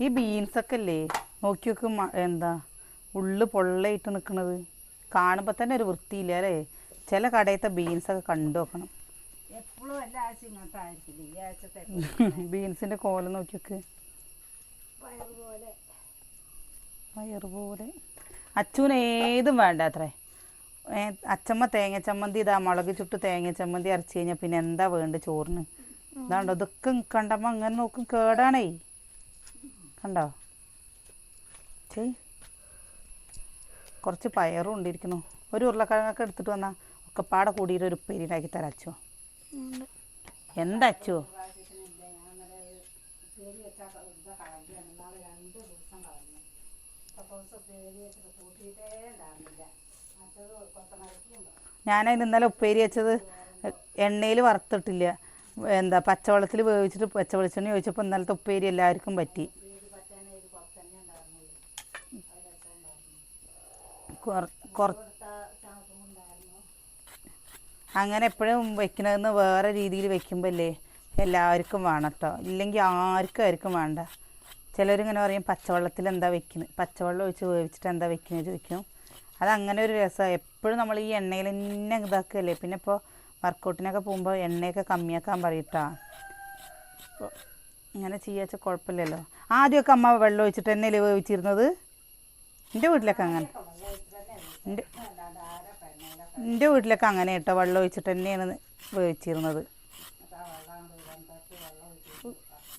ഈ ബീൻസൊക്കെ അല്ലേ നോക്കി നോക്ക് എന്താ ഉള്ളു പൊള്ളയിട്ട് നിൽക്കണത് കാണുമ്പോൾ തന്നെ ഒരു വൃത്തിയില്ല അല്ലേ? ചില കടയത്തെ ബീൻസൊക്കെ കണ്ടു നോക്കണം. എപ്പോഴും കോല ബീൻസിന്റെ നോക്കി നോക്ക് പോലെ. വയറ് പോലെ. അച്ഛന് ഏതും വേണ്ട അത്രേ അച്ചമ്മ തേങ്ങ ചമ്മന്തി ഇതാ മുളക് ചുട്ട് തേങ്ങ ചമ്മന്തി അരച്ച് കഴിഞ്ഞാൽ പിന്നെ എന്താ വേണ്ട ചോറിന്? ഇതാണ്ടോ ഇതൊക്കെ കണ്ടമ്മ അങ്ങനെ നോക്കും കേടാണേ. കണ്ടോ? ചെയ് കുറച്ച് പയറും ഉണ്ടിരിക്കുന്നു. ഒരു ഉരുളക്കിഴങ്ങൊക്കെ എടുത്തിട്ട് വന്നാൽ ഒക്കെ പാടെ കൂടിയിട്ട് ഒരു ഉപ്പേരിയിലാക്കി തരാം അച്ചോ എന്താ അച്ചോ ഞാനതിന് ഇന്നലെ ഉപ്പേരി വെച്ചത് എണ്ണയിൽ വറുത്തിട്ടില്ല. എന്താ പച്ചവെള്ളത്തിൽ വേവിച്ചിട്ട് പച്ച വെളിച്ചെണ്ണ ചോദിച്ചപ്പോൾ ഇന്നലത്തെ ഉപ്പേരി എല്ലാവർക്കും പറ്റി കൊറ- കൊറ- അങ്ങനെ എപ്പോഴും വെക്കണതെന്ന് വേറെ രീതിയിൽ വെക്കുമ്പോഴല്ലേ എല്ലാവർക്കും വേണം ഇല്ലെങ്കിൽ ആർക്കും ആർക്കും വേണ്ട. ചിലരിങ്ങനെ പറയും പച്ചവെള്ളത്തിൽ എന്താ വെക്കുന്നത് പച്ചവെള്ളം ഒഴിച്ച് വേവിച്ചിട്ട് എന്താ വെക്കുന്നത് ചോദിക്കും. അതങ്ങനെ ഒരു രസമാണ് എപ്പോഴും നമ്മൾ ഈ എണ്ണയിൽ തന്നെ ഇതാക്കുകയല്ലേ പിന്നെ ഇപ്പോൾ വർക്കൗട്ടിനൊക്കെ പോകുമ്പോൾ എണ്ണയൊക്കെ കമ്മിയാക്കാൻ പറയട്ടാ. അപ്പോൾ ഇങ്ങനെ ചെയ്യാച്ച കുഴപ്പമില്ലല്ലോ. ആദ്യമൊക്കെ അമ്മ വെള്ളം ഒഴിച്ചിട്ട് തന്നെയല്ലേ വേവിച്ചിരുന്നത്? എന്റെ വീട്ടിലൊക്കെ അങ്ങനെ. എന്റെ എന്റെ വീട്ടിലൊക്കെ അങ്ങനെ കേട്ടോ. വെള്ളം ഒഴിച്ചിട്ട് തന്നെയാണ് വേവിച്ചിരുന്നത്.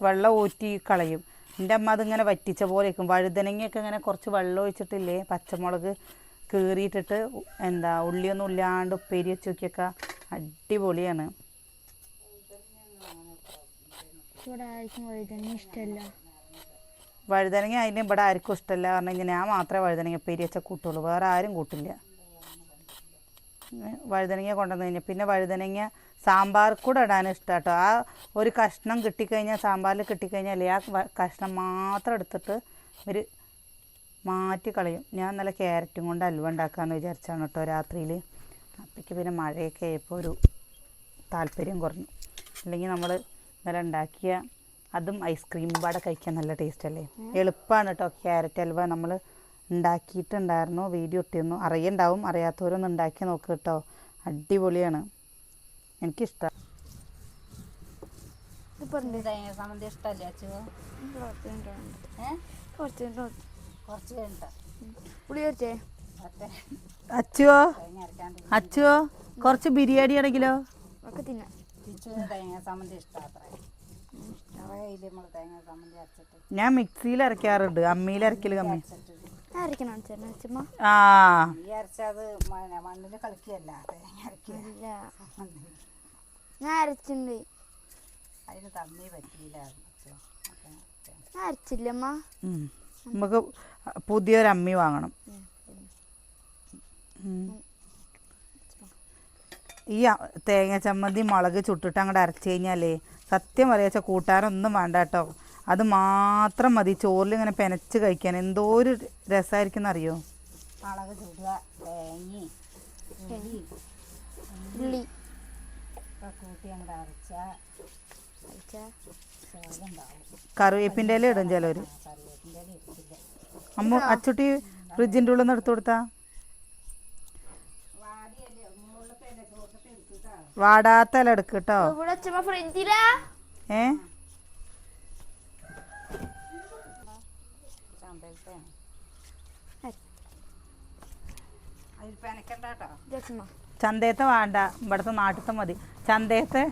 വെള്ളം ഊറ്റി കളയും. എന്റെ അമ്മ അതിങ്ങനെ വറ്റിച്ച പോലെ വെക്കും വഴുതനങ്ങയൊക്കെ ഇങ്ങനെ കുറച്ച് വെള്ളം ഒഴിച്ചിട്ടില്ലേ? പച്ചമുളക് കീറിയിട്ടിട്ട് എന്താ ഉള്ളിയൊന്നും ഇല്ലാണ്ട് ഉപ്പേരി വെച്ച് നോക്കിയൊക്കെ അടിപൊളിയാണ്. ഇഷ്ടമല്ല. വഴുതനങ്ങ അതിന് ഇവിടെ ആർക്കും ഇഷ്ടമല്ല. പറഞ്ഞാൽ ഞാൻ മാത്രമേ വഴുതനങ്ങ പേരി വെച്ചാൽ കൂട്ടുള്ളൂ. വേറെ ആരും കൂട്ടില്ല. വഴുതനങ്ങ കൊണ്ടുവന്ന് കഴിഞ്ഞാൽ പിന്നെ വഴുതനങ്ങ സാമ്പാർ കൂടെ ഇടാൻ ഇഷ്ടം കേട്ടോ ആ ഒരു കഷ്ണം കിട്ടിക്കഴിഞ്ഞാൽ സാമ്പാറിൽ കിട്ടിക്കഴിഞ്ഞാൽ ആ കഷ്ണം മാത്രം എടുത്തിട്ട് അവർ മാറ്റി കളയും. ഞാൻ നല്ല ക്യാരറ്റും കൊണ്ട് അലുവ ഉണ്ടാക്കാമെന്ന് വിചാരിച്ചാണ് കേട്ടോ രാത്രിയിൽ അപ്പോഴേക്ക് പിന്നെ മഴയൊക്കെ ആയപ്പോൾ ഒരു താല്പര്യം കുറഞ്ഞു. അല്ലെങ്കിൽ നമ്മൾ ഇന്നലെ ഉണ്ടാക്കിയ അതും ഐസ്ക്രീം പാടെ കഴിക്കാൻ നല്ല ടേസ്റ്റ് അല്ലേ? എളുപ്പമാണ് കേട്ടോ ക്യാരറ്റ് ഹൽവ നമ്മൾ ഉണ്ടാക്കിയിട്ടുണ്ടായിരുന്നു. വീഡിയോ ഇട്ടിരുന്നു. അറിയണ്ടാവും. അറിയാത്തവരൊന്ന് ഉണ്ടാക്കി നോക്ക് കേട്ടോ അടിപൊളിയാണ്. എനിക്കിഷ്ടം. സംബന്ധി ഇഷ്ടമല്ലേ കുറച്ച് കുറച്ച് കഴിഞ്ഞിട്ട് പുളി മറ്റേ അച്ചുവോ അച്ചുവോ കുറച്ച് ബിരിയാണി ആണെങ്കിലോ? ഒക്കെ തിന്നാം. സംബന്ധി ഇഷ്ടം ഞാൻ മിക്സിയിൽ അരക്കാറുണ്ട് അമ്മിയിൽ അരക്കൽ കമ്മി. ആ. ഞാൻ അരച്ചിട്ടുണ്ട് അരച്ചില്ലമ്മ. നമുക്ക് പുതിയൊരമ്മി വാങ്ങണം. ഈ തേങ്ങ ചമ്മന്തി മുളക് ചുട്ടിട്ട് അങ്ങോട്ട് അരച്ച് കഴിഞ്ഞാലേ സത്യം പറയാച്ച കൂട്ടാനൊന്നും വേണ്ട കേട്ടോ. അത് മാത്രം മതി. ചോറിൽ ഇങ്ങനെ പെനച്ച് കഴിക്കാൻ. എന്തോ ഒരു രസമായിരിക്കും എന്നറിയോ? മുളക് ചുടുക തേങ്ങ ഉള്ളി ഉള്ളി കൂട്ടി അങ്ങോട്ട് അരച്ച കറിവേപ്പിന്റെ ഇല ഇടും ചിലവർ അമ്മ അച്ചുട്ടി ഫ്രിഡ്ജിന്റെ ഉള്ളിൽ നിന്ന് എടുത്തു കൊടുത്താ? വാടാത്ത ഇല എടുക്ക് കേട്ടോ ഇവിടെ അച്ഛമ്മ ഫ്രിഡ്ജിലാ? ഏ? ചന്തയത്തെ വേണ്ട. ഇവിടുത്തെ നാട്ടിലത്തെ മതി. ചന്തയത്തെ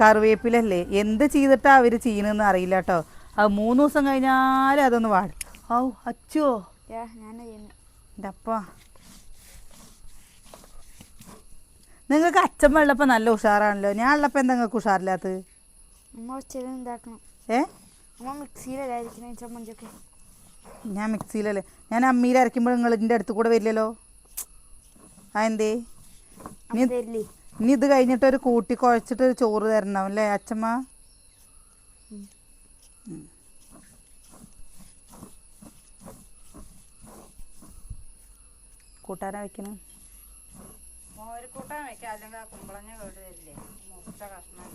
കറിവേപ്പിലല്ലേ? എന്ത് ചെയ്തിട്ടാ അവർ ചെയ്യുന്നതെന്ന് അറിയില്ല കേട്ടോ അത് മൂന്ന് ദിവസം കഴിഞ്ഞാലും അതൊന്ന് വാടും. ഔ അച്ചോ. യാ ഇതപ്പോ ചെയ്യുന്നത് എന്റെ അപ്പ നിങ്ങൾക്ക് അച്ഛൻ വെള്ളപ്പം നല്ല ഉഷാറാണല്ലോ. ഞാൻ ഉള്ളപ്പോൾ എന്താ നിങ്ങൾക്ക് ഉഷാറില്ലാത്തത് ഏ? ഞാൻ മിക്സിയിലല്ലേ. ഞാൻ അമ്മിയിൽ അരയ്ക്കുമ്പോൾ നിങ്ങൾ ഇതിന്റെ അടുത്ത് കൂടെ വരില്ലല്ലോ. ആ എന്തേ? ഇനി ഇത് കഴിഞ്ഞിട്ട് ഒരു കൂട്ടി കുഴച്ചിട്ട് ഒരു ചോറ് തരണം അല്ലേ അച്ഛമ്മ. കൂട്ടാനാ വെക്കണം? മോര് കൂട്ടാൻ വെക്കാം അല്ലെങ്കിൽ ആ കുമ്പളഞ്ഞ കേട് വരില്ലേ? കഷ്ണം.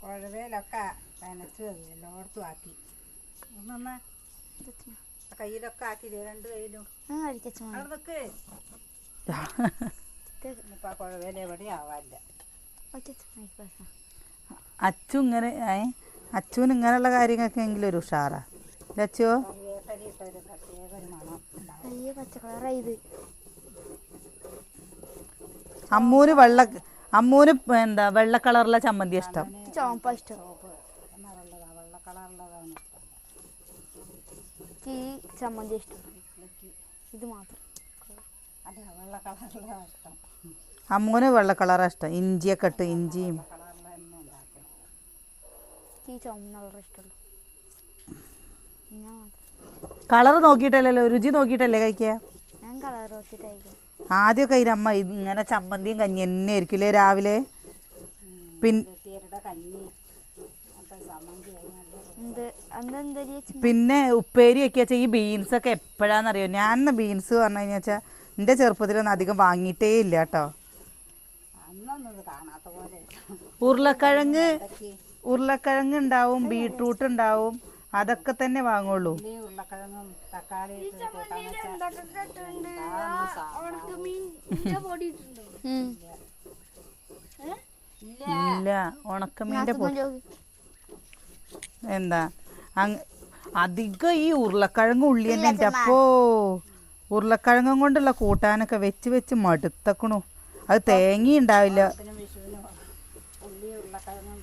കുഴവയിലൊക്കെ നനച്ചു എല്ലായിടത്തും ആക്കി. ഒന്നൊന്ന് കയ്യിലൊക്കെ ആക്കിയില്ലേ രണ്ട് കയ്യിലും. അവിടെ നിൽക്ക് ഇനിയിപ്പോൾ ആ കുഴവേല എവിടെയും ആവാനില്ല. അച്ചു ഇങ്ങനെ അച്ചുവിന് ഇങ്ങനെയുള്ള കാര്യങ്ങൾക്കെങ്കിലും ഒരു ഉഷാറാ. അച്ചുവോ? കറിവേപ്പലി ഇട്ടൊരു പ്രത്യേക ഒരു മണം ഉണ്ടാവും. അയ്യോ പച്ച കളറാ ഇത്. അമ്മൂന് വെള്ള അമ്മൂന് എന്താ വെള്ള കളറുള്ള ചമ്മന്തി ഇഷ്ടം. ചോപ്പ ഇഷ്ടം. ചുവപ്പ് എന്നാലുള്ളതാ വെള്ള കളറുള്ളതാണ്. ഈ ചമ്മന്തി ഇഷ്ടം. ഇത് മാത്രം. അതെ വെള്ള കളറുള്ളതാണ് ഇഷ്ടം. അമ്മൂന് വെള്ള കളറാ ഇഷ്ടം. ഇഞ്ചിയൊക്കെ ഇട്ട് ഇഞ്ചിയും. ഈ ചുമന്ന കളർ ഇഷ്ടമുള്ളൂ. ഞാൻ കളർ നോക്കിയിട്ടല്ലല്ലോ രുചി നോക്കിയിട്ടല്ലേ കഴിക്കുക ഞാൻ കളർ നോക്കിയിട്ടായിരിക്കും ആദ്യമൊക്കെ അമ്മ ഇങ്ങനെ ചമ്മന്തിയും കഞ്ഞി തന്നെ ആയിരിക്കില്ലേ രാവിലെ? പിൻ പിന്നെ ഉപ്പേരി ഒക്കെ വെച്ചാൽ ഈ ബീൻസൊക്കെ എപ്പോഴാണെന്നറിയോ ഞാൻ ബീൻസ് പറഞ്ഞു കഴിഞ്ഞാൽ വെച്ചാൽ എന്റെ ചെറുപ്പത്തിലൊന്നും അധികം വാങ്ങിയിട്ടേ ഇല്ല കേട്ടോ. കാണാത്ത പോലെ. ഉരുളക്കിഴങ്ങ് ഉരുളക്കിഴങ്ങ്. ഉണ്ടാവും ബീട്രൂട്ട് ഉണ്ടാവും. അതൊക്കെ തന്നെ വാങ്ങുള്ളൂ. ഉരുളക്കിഴങ്ങും തക്കാളി. ഇല്ല ഉണക്കമീന്റെ. എന്താ? അങ് അധികം ഈ ഉരുളക്കിഴങ്ങ് ഉള്ളി തന്നെ എന്റെ അപ്പോ ഉരുളക്കിഴങ്ങും കൊണ്ടുള്ള കൂട്ടാനൊക്കെ വെച്ച് വെച്ച് മടുത്തക്കണു. അത് തേങ്ങ ഉണ്ടാവില്ല ഓണത്തിനും വിഷുവിനും ഉള്ളി ഉരുളക്കിഴങ്ങും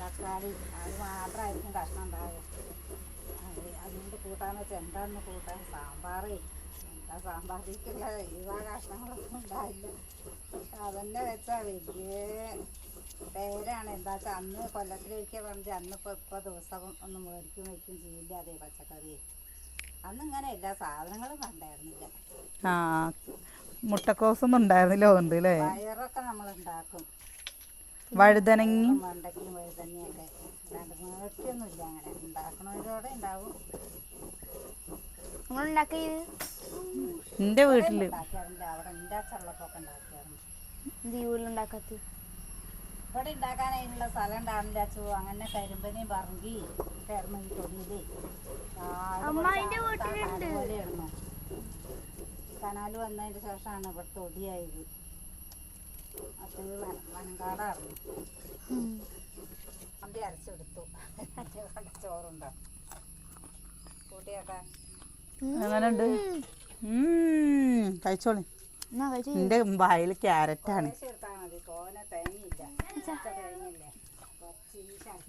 തക്കാളി അത് മാത്രമായിരിക്കും കഷ്ണം ഉണ്ടാവുക അത് എന്താന്ന് കൂട്ടാൻ? സാമ്പാർ എന്താ സാമ്പാറിലേക്കുള്ള ഈവാ കഷ്ണങ്ങളൊന്നും ഉണ്ടായില്ല. അതന്നെ വെച്ചാൽ വലിയ പേരാണ്. എന്താ വെച്ചാൽ അന്ന് കൊല്ലത്തിലൊരിക്കൽ പറഞ്ഞ അന്ന് ഇപ്പോൾ ഇപ്പോൾ ദിവസം ഒന്നും മേടിക്കും വയ്ക്കും ചെയ്യില്ല അതേ പച്ചക്കറി അന്ന് ഇങ്ങനെ എല്ലാ സാധനങ്ങളും കണ്ടായിരുന്നില്ല. ആ മുട്ടക്കോസൊന്നും ഉണ്ടായിരുന്നില്ല ഉണ്ട് അല്ലേ വയറൊക്കെ നമ്മൾ ഉണ്ടാക്കും വഴുതനങ്ങി വെണ്ടയ്ക്കും വഴുതനയൊക്കെ അല്ലാണ്ട് ഒന്നുമില്ല അങ്ങനെ. ഉണ്ടാക്കണവരോടെ ഉണ്ടാവും നിങ്ങൾ ഉണ്ടാക്കിയത് എന്റെ വീട്ടിൽ ഉണ്ടാക്കാറുണ്ട് അവിടെ എന്റെ ചള്ളപ്പൊക്കെ ഉണ്ടാക്കാറുണ്ട് എന്ത് ഈ വീട്ടിൽ. ഇവിടെ ഉണ്ടാക്കാൻ അതിനുള്ള സ്ഥലം ഉണ്ടാവില്ല അച്ചു. അങ്ങനെ പറങ്കി പോലെയായിരുന്നു. കനാല് വന്നതിന് ശേഷമാണ് ഇവിടെ തൊടിയായത്. അത് വന- വനങ്കാടായിരുന്നു അമ്പി അരച്ചെടുത്തു. ചോറുണ്ടാവും ചോറുണ്ടോ കൂട്ടിയൊക്കെ. എങ്ങനെയുണ്ട് കഴിച്ചോളി. എന്റെ വായിൽ ക്യാരറ്റാണ്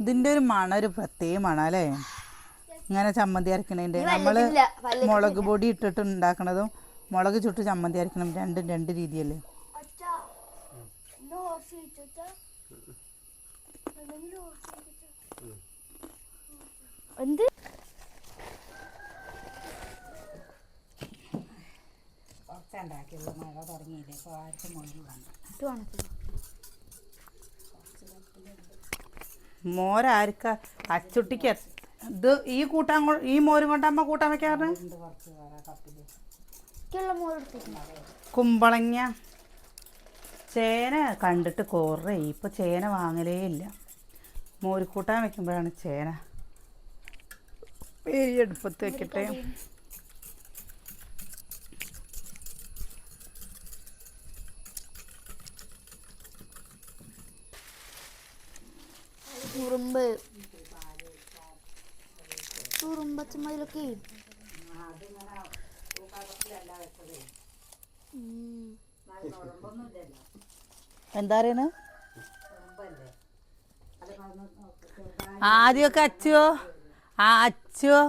ഇതിന്റെ ഒരു മണ ഒരു പ്രത്യേക മണ അല്ലേ? ഇങ്ങനെ ചമ്മന്തി അരക്കണേന്റെ. നമ്മൾ. മുളക് പൊടി ഇട്ടിട്ട് ഉണ്ടാക്കണതും മുളക് ചുട്ട് ചമ്മന്തി അരക്കണം രണ്ടും രണ്ട് രീതിയല്ലേ? എന്ത്? കുറച്ചേ ഉണ്ടാക്കിയുള്ളൂ മഴ തുടങ്ങിയില്ലേ? ഇപ്പോൾ ആർക്കും ഇത് വേണത്തില്ല മോരാർക്ക അച്ചുട്ടിക്ക് ഇത് ഈ കൂട്ടാൻ ഈ മോരും കൊണ്ടമ്മ കൂട്ടാൻ വെക്കാറ് കുമ്പളങ്ങ. ചേന കണ്ടിട്ട് കുറേ. ഇപ്പൊ ചേന വാങ്ങലേ ഇല്ല. മോര് കൂട്ടാൻ വെക്കുമ്പോഴാണ് ചേന. പേരി എടുപ്പത്ത് വെക്കട്ടെ. ഉറുമ്പ് ഉറുമ്പ് ചുമതിലൊക്കെ എന്താ ആദ്യമൊക്കെ അച്ചോ ആ അച്ചോ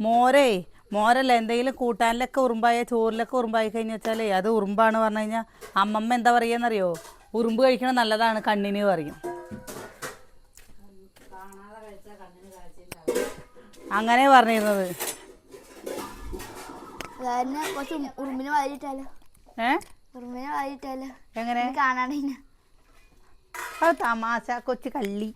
മോരെ മോരല്ല എന്തെങ്കിലും കൂട്ടാനിലൊക്കെ ഉറുമ്പായ ചോറിലൊക്കെ ഉറുമ്പായി കഴിഞ്ഞ വെച്ചാലേ അത് ഉറുമ്പാണ് പറഞ്ഞു കഴിഞ്ഞാൽ അമ്മമ്മ എന്താ പറയുകയെന്നറിയോ ഉറുമ്പ് കഴിക്കണത് നല്ലതാണ് കണ്ണിന് പറയും. അങ്ങനെ പറഞ്ഞിരുന്നത്. ഉറുമ്പിനെ ഏ? ഉറുമ്പിനെ എങ്ങനെ? അത് തമാശ കൊച്ചു കള്ളി.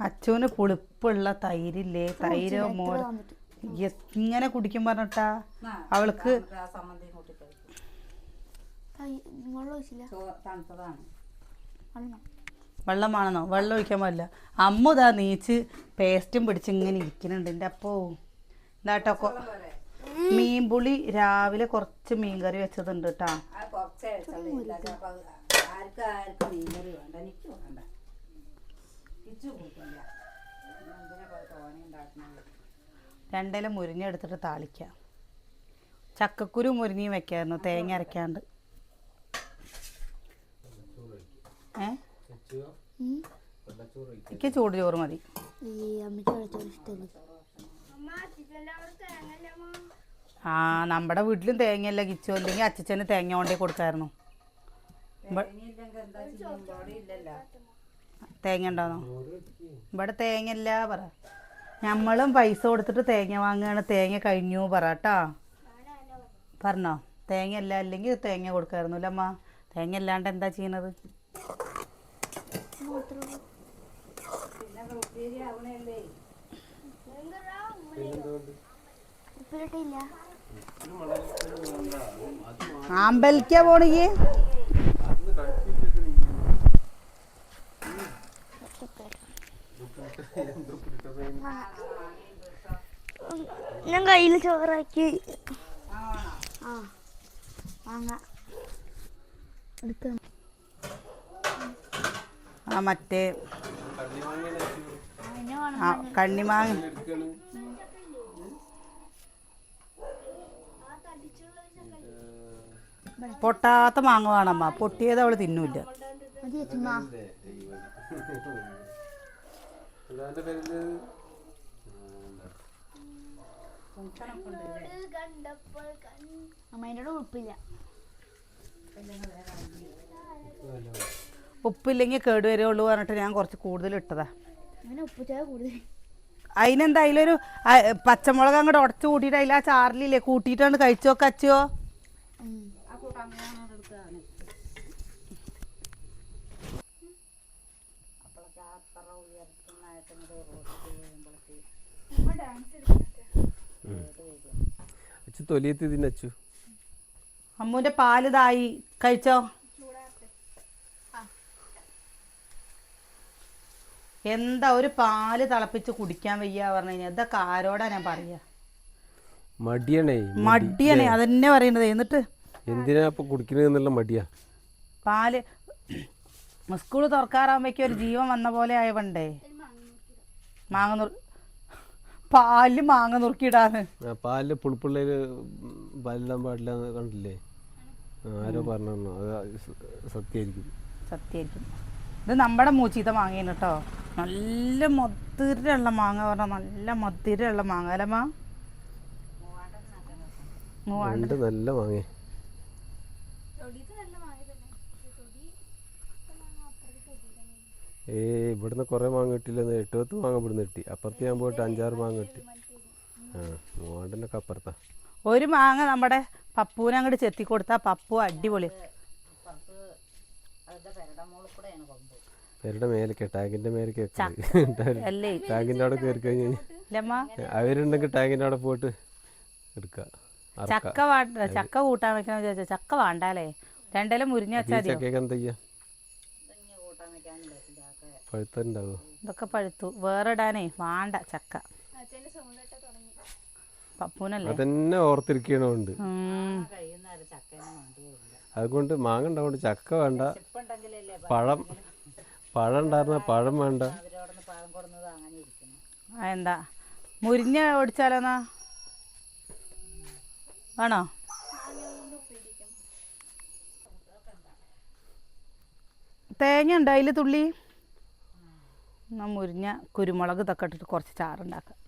അച്ചുവിന് പുളിപ്പുള്ള തൈരില്ലേ? തൈരോ മോൾ ഇങ്ങനെ കുടിക്കും പറഞ്ഞിട്ടാ? അവൾക്ക് തണുത്തതാണ്. വെള്ളം വേണമെന്നോ വെള്ളം ഒഴിക്കാൻ പാടില്ല. അമ്മ ഇതാ നീച്ച് പേസ്റ്റും പിടിച്ച് ഇങ്ങനെ ഇരിക്കുന്നുണ്ട്. എന്റെ അപ്പോ ഇതാട്ടോ മീൻപുളി രാവിലെ കുറച്ച് മീൻ കറി വെച്ചതുണ്ട് കേട്ടാ. രണ്ടില മുരിഞ്ഞെടുത്തിട്ട് താളിക്കാം. ചക്കക്കുരു മുരിഞ്ഞയും വെക്കായിരുന്നു. തേങ്ങ അരക്കാണ്ട് ഏ എനിക്ക് ചൂട് ചോറ് മതി. ആ നമ്മുടെ വീട്ടിലും തേങ്ങയല്ല. കിച്ചു അല്ലെങ്കിൽ അച്ഛന് തേങ്ങ കൊണ്ടേ ഇല്ലല്ലോ. തേങ്ങ ഉണ്ടാന്നോ? ഇവിടെ തേങ്ങയല്ല പറ. നമ്മളും പൈസ കൊടുത്തിട്ട് തേങ്ങ വാങ്ങുകയാണ് തേങ്ങ കഴിഞ്ഞു പറ കേട്ടാ. പറഞ്ഞോ. തേങ്ങ അല്ല അല്ലെങ്കിൽ തേങ്ങ കൊടുക്കായിരുന്നു അമ്മ? തേങ്ങ അല്ലാണ്ട് എന്താ ചെയ്യണത് പിന്നെ ഉപ്പേരി ആവണല്ലേ ഉപ്പിലിട്ടില്ല ആമ്പലിക്കാ പോണെങ്കി ഞാൻ കയ്യിൽ ചോറാക്കി. ആ വാങ്ങ. എടുക്കാം. ആ മറ്റേ ആ കണ്ണിമാങ്ങ. പൊട്ടാത്ത മാങ്ങ വേണമ്മ പൊട്ടിയത് അവൾ തിന്നൂല്ല അമ്മേന്റെ ഉപ്പില്ല ഉപ്പില്ലെങ്കിൽ കേടുവരുള്ളൂ പറഞ്ഞിട്ട് ഞാൻ കുറച്ച് കൂടുതൽ ഇട്ടതാ. അതിനെന്താ അതിലൊരു പച്ചമുളക് അങ്ങോട്ട് ഉടച്ചു കൂട്ടിയിട്ട് അതിൽ ആ ചാറിലില്ലേ കൂട്ടിയിട്ടാണ് കഴിച്ചോ കച്ചോ? തൊലിയത്തി തിന്നച്ചു അമ്മൂന്റെ പാൽ ഇതായി. കഴിച്ചോ? എന്താ ഒരു പാൽ തിളപ്പിച്ച് കുടിക്കാൻ വയ്യ പറഞ്ഞു കഴിഞ്ഞാൽ ഇതൊക്കെ ആരോടാ ഞാൻ പറയാ? മടിയണേ മടിയണേ അതന്നെ പറയണത്. എന്നിട്ട്? എന്തിനാ ഇപ്പൊ കുടിക്കണെന്നുള്ള മടിയാ. പാൽ സ്കൂൾ തുറക്കാറാകുമ്പോഴേക്കും ഒരു ജീവൻ വന്ന പോലെ ആയവണ്ടേ? മാങ്ങ നുറു പാലിൽ മാങ്ങ നുറുക്കിയിടാന്ന്. പാലിൽ പാലിടാൻ പാടില്ല കണ്ടില്ലേ? ആരോ പറഞ്ഞു സത്യായിരിക്കും. സത്യായിരിക്കും. ഇത് നമ്മുടെ മൂച്ചീത്ത മാങ്ങയാണ് കേട്ടോ നല്ല മധുരമുള്ള മാങ്ങ പറഞ്ഞാൽ നല്ല മധുരമുള്ള മാങ്ങ അല്ല മാ? മൂവാണ്ട് രണ്ട് നല്ല മാങ്ങ. ഏ ഇവിടുന്ന് കുറേ മാങ്ങ കിട്ടിയില്ലെന്ന് എട്ടുപത്ത് മാങ്ങ ഇവിടുന്ന് കിട്ടി. അപ്പുറത്ത് ഞാൻ പോയിട്ട് അഞ്ചാറ് മാങ്ങ കിട്ടി. ആ മൂവാണ്ടിന്റെ അപ്പുറത്താ. ഒരു മാങ്ങ നമ്മുടെ പപ്പൂനെ അങ്ങോട്ട് ചെത്തി കൊടുത്താൽ പപ്പു അടിപൊളി. പേരുടെ മേലേക്ക് ടാങ്കിന്റെ മേലേക്ക് ടാങ്കിന്റെ അവിടെ കയറി കഴിഞ്ഞാൽ അവരുണ്ടെങ്കിൽ ടാങ്കിന്റെ അവിടെ പോയിട്ട് എടുക്കുക ചക്ക ചക്ക കൂട്ടാൻ വെക്കണം ചോദിച്ചാ ചക്ക വേണ്ടാലേ രണ്ടെല്ലാം മുരിഞ്ഞ ചക്കയൊക്കെ എന്താ ചെയ്യാ പഴുത്തുണ്ടാവോ ഇതൊക്കെ പഴുത്തു. വേറെ ഇടാനേ വേണ്ട ചക്ക. പപ്പൂനല്ലേ? അതന്നെ ഓർത്തിരിക്കണമുണ്ട് അതുകൊണ്ട് മാങ്ങ ഉണ്ടാവുകൊണ്ട് ചക്ക വേണ്ട. പഴം പഴം ഉണ്ടായിരുന്ന പഴം വേണ്ട. എന്താ? മുരിഞ്ഞ ഓടിച്ചാലോന്നാ ആണോ തേങ്ങ ഉണ്ടോ അതിൽ തുള്ളി? എന്നാ മുരിഞ്ഞ കുരുമുളക് ഇതൊക്കെ ഇട്ടിട്ട് കുറച്ച് ചാറുണ്ടാക്കാം.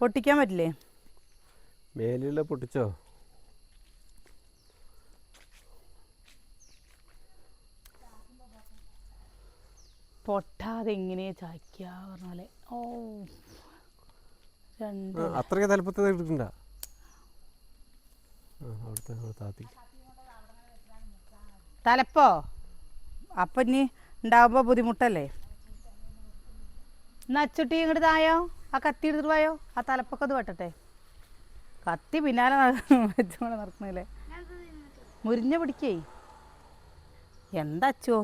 പൊട്ടിക്കാൻ പറ്റില്ലേ? മേലുള്ള പൊട്ടിച്ചോ? പൊട്ടാതെ എങ്ങനെ ചായ്ക്കുക പറഞ്ഞ പോലെ. ഓ. രണ്ട്. ആ, അത്രയ്ക്ക് തലപ്പത്ത് എടുക്കണ്ട ആ, അവിടുത്തെ അവിടെ താത്തി. തലപ്പോ? അപ്പം ഇനി ഉണ്ടാവുമ്പോൾ ബുദ്ധിമുട്ടല്ലേ? നച്ചുട്ടി അച്ചുട്ടി ഇങ്ങോട്ട് തായോ? ആ കത്തി എടുത്തിട്ട് പോയോ ആ തലപ്പൊക്കെ അത് വെട്ടട്ടെ. കത്തി പിന്നാലെ വെച്ചോളെ നടക്കുന്നില്ലേ മുരിഞ്ഞ പിടിക്കേ. എന്താ അച്ചോ?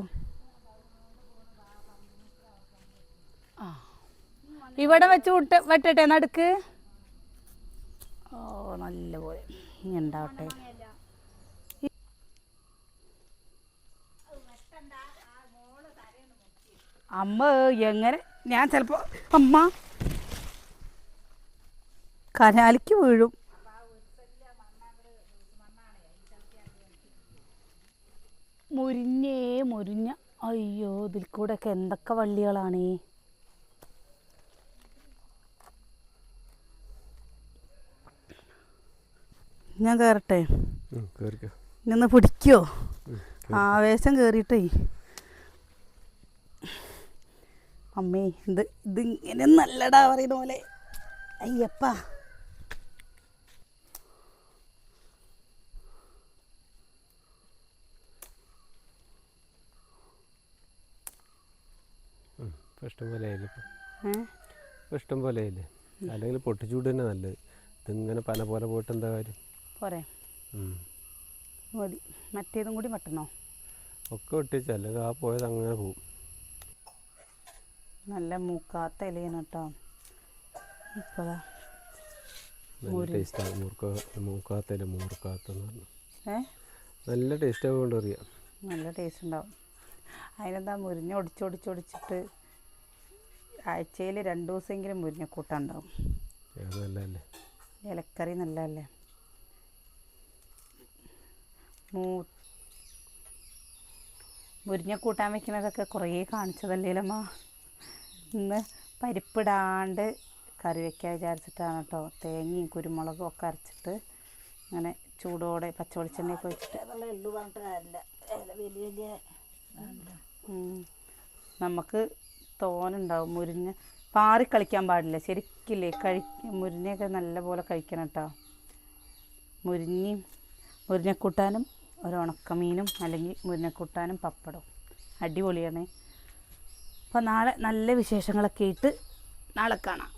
ഇവിടെ വെച്ച് വിട്ട് വെട്ടട്ടെ നടുക്ക് ഓ നല്ല പോലെ. ഇനി ഉണ്ടാവട്ടെ അമ്മ എങ്ങനെ? ഞാൻ ചിലപ്പോൾ അമ്മ. കനാലിക്ക് വീഴും. മുരിഞ്ഞേ മുരിഞ്ഞ. അയ്യോ ഇതിൽ കൂടെയൊക്കെ എന്തൊക്കെ വള്ളികളാണേ? ഞാൻ കയറട്ടെ നിന്ന് പിടിക്കോ? ആവേശം കയറിയിട്ടേ അമ്മേ ഇത് ഇത് ഇങ്ങനെ നല്ലടാ പറയുന്ന പോലെ. അയ്യപ്പ. ഇഷ്ടം പോലെ ആയില്ലേ ഇപ്പം? ഏ? ഇഷ്ടം പോലെ ആയില്ലേ? അല്ലെങ്കിൽ പൊട്ടിച്ചൂട് തന്നെ നല്ലത്. ഇതിങ്ങനെ പല പോലെ പോയിട്ട് എന്താ കാര്യം? പോരെ. മതി. മറ്റേതും കൂടി വെട്ടണോ? ഒക്കെ ഒട്ടിച്ച് അല്ലെങ്കിൽ ആ പോയത് അങ്ങനെ പോവും. നല്ല മൂക്കാത്ത ഇലയാണ് കേട്ടോ. ഇപ്പതാ. ടേസ്റ്റാണ് മൂർക്ക മൂക്കാത്തല്ല മൂർക്കാത്തെന്ന് പറഞ്ഞു. നല്ല ടേസ്റ്റ് ആവുകൊണ്ട് അറിയാം നല്ല ടേസ്റ്റ് ഉണ്ടാവും. അതിനെന്താ മുരിഞ്ഞ ഒടിച്ചൊടിച്ചൊടിച്ചിട്ട് ആഴ്ചയിൽ രണ്ട് ദിവസമെങ്കിലും മുരിഞ്ഞ കൂട്ടാണ്ടാവും ഇലക്കറി നല്ലതല്ലേ? മൂ മുരിഞ്ഞ കൂട്ടാൻ വെക്കുന്നതൊക്കെ കുറേ കാണിച്ചതല്ലേലമ്മ ഇന്ന് പരിപ്പിടാണ്ട് കറി വെക്കാൻ വിചാരിച്ചിട്ടാണ് കേട്ടോ തേങ്ങയും കുരുമുളകും ഒക്കെ അരച്ചിട്ട് അങ്ങനെ ചൂടോടെ പച്ചവെളിച്ചെണ്ണയൊക്കെ വെച്ചിട്ട് അതുള്ള എള്ളു പറഞ്ഞിട്ട് കാര്യമില്ല വലിയ വലിയ നമുക്ക് തോനുണ്ടാവും മുരിഞ്ഞ പാറി കളിക്കാൻ പാടില്ല. ശരിക്കില്ലേ? കഴി മുരിഞ്ഞയൊക്കെ നല്ലപോലെ കഴിക്കണം കേട്ടോ മുരിഞ്ഞയും മുരിഞ്ഞക്കൂട്ടാനും ഒരു ഉണക്കമീനും അല്ലെങ്കിൽ മുരിനക്കൂട്ടാനും പപ്പടവും. അടിപൊളിയാണ്. അപ്പോൾ നാളെ നല്ല വിശേഷങ്ങളൊക്കെ ആയിട്ട് നാളെ കാണാം.